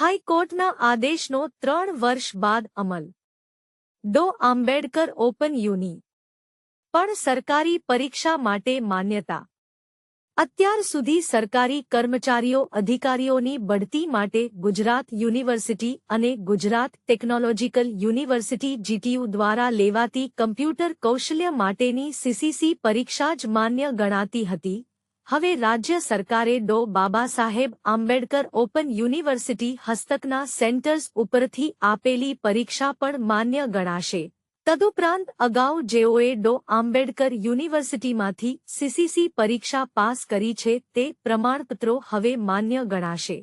હાઈકોર્ટના આદેશનો ત્રણ વર્ષ બાદ અમલ. Dr Ambedkar open uni. પણ સરકારી પરીક્ષા માટે માન્યતા. અત્યાર સુધી સરકારી કર્મચારીઓ અધિકારીઓની બઢતી માટે ગુજરાત યુનિવર્સિટી અને ગુજરાત ટેકનોલોજીકલ યુનિવર્સિટી જીટીયુ દ્વારા લેવાતી કમ્પ્યુટર કૌશલ્ય માટેની સીસીસી પરીક્ષા જ માન્ય ગણાતી હતી. હવે રાજ્ય સરકારે Dr Baba Saheb Ambedkar open university હસ્તકના સેન્ટર્સ ઉપરથી આપેલી પરીક્ષા પણ માન્ય ગણાશે. તદુપરાંત અગાઉ જેઓએ ડો આંબેડકર યુનિવર્સિટીમાંથી સીસીસી પરીક્ષા પાસ કરી છે તે પ્રમાણપત્રો હવે માન્ય ગણાશે.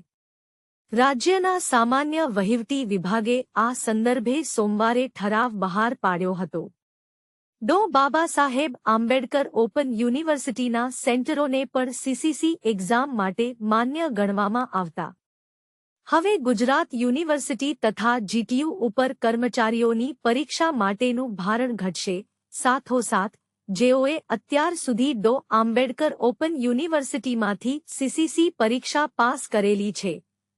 રાજ્યના સામાન્ય વહીવટી વિભાગે આ સંદર્ભે સોમવારે ઠરાવ બહાર પાડ્યો હતો. ડો બાબા સાહેબ આંબેડકર ઓપન યુનિવર્સિટીના સેન્ટરોને પણ સીસીસી એક્ઝામ માટે માન્ય ગણવામાં આવતા. હવે ગુજરાત યુનિવર્સિટી તથા જીટીયુ ઉપર કર્મચારીઓની પરીક્ષા માટેનું ભારણ ઘટશે. સાથોસાથ, જેઓએ અત્યાર સુધી ડો આંબેડકર ઓપન યુનિવર્સિટીમાંથી સીસીસી પરીક્ષા પાસ કરેલી છે,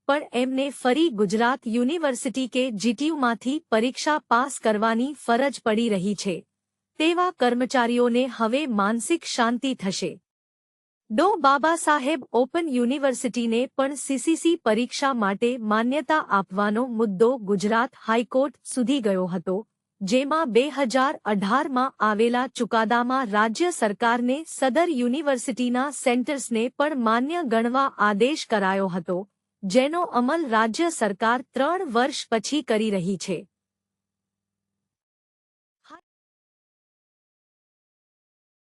પણ એમને ફરી ગુજરાત યુનિવર્સિટી કે જીટીયુમાંથી પરીક્ષા પાસ કરવાની ફરજ પડી રહી છે. તેવા કર્મચારીઓને હવે માનસિક શાંતિ થશે. ડો બાબા સાહેબ ઓપન યુનિવર્સિટીને પણ સીસીસી પરીક્ષા માટે માન્યતા આપવાનો મુદ્દો ગુજરાત હાઈકોર્ટ સુધી ગયો હતો, જેમાં બે હજાર અઢારમાં આવેલા ચુકાદામાં રાજ્ય સરકારને સદર યુનિવર્સિટીના સેન્ટર્સને પણ માન્ય ગણવા આદેશ કરાયો હતો, જેનો અમલ રાજ્ય સરકાર ત્રણ વર્ષ પછી કરી રહી છે.